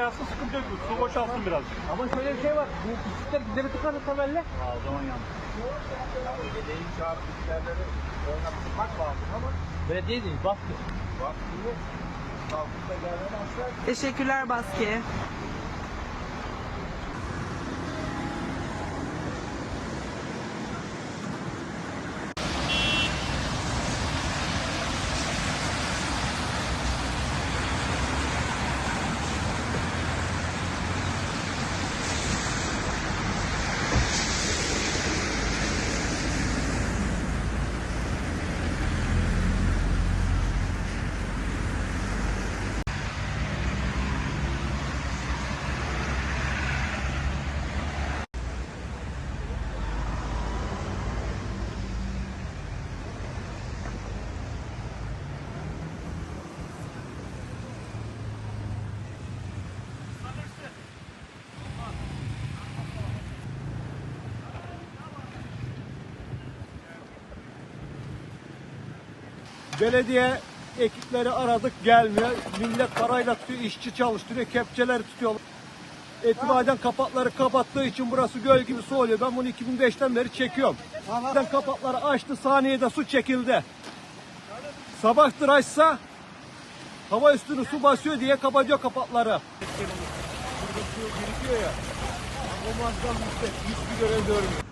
boşalsın sıkıntı yok. Su boşalsın biraz. Ama şöyle bir şey var. Bu bisiklet gideri tıkanır tabelle. Aa, o zaman yanlış. Yedeğin çağırıp bisikletleri oynatmak lazım ama Belediye değil, baskı. da gelmeye başlar. Teşekkürler Baski. Belediye ekipleri aradık gelmiyor. Millet parayla tutuyor, işçi çalıştırıyor, kepçeleri tutuyor. Etibaden kapakları kapattığı için burası göl gibi su oluyor. Ben bunu 2005'ten beri çekiyorum. Zaten kapakları açtı, saniyede su çekildi. Sabahtır açsa hava üstünü su basıyor diye kapatıyor kapakları. Burada su birikiyor ya. O yüksek, hiçbir görev görmüyor.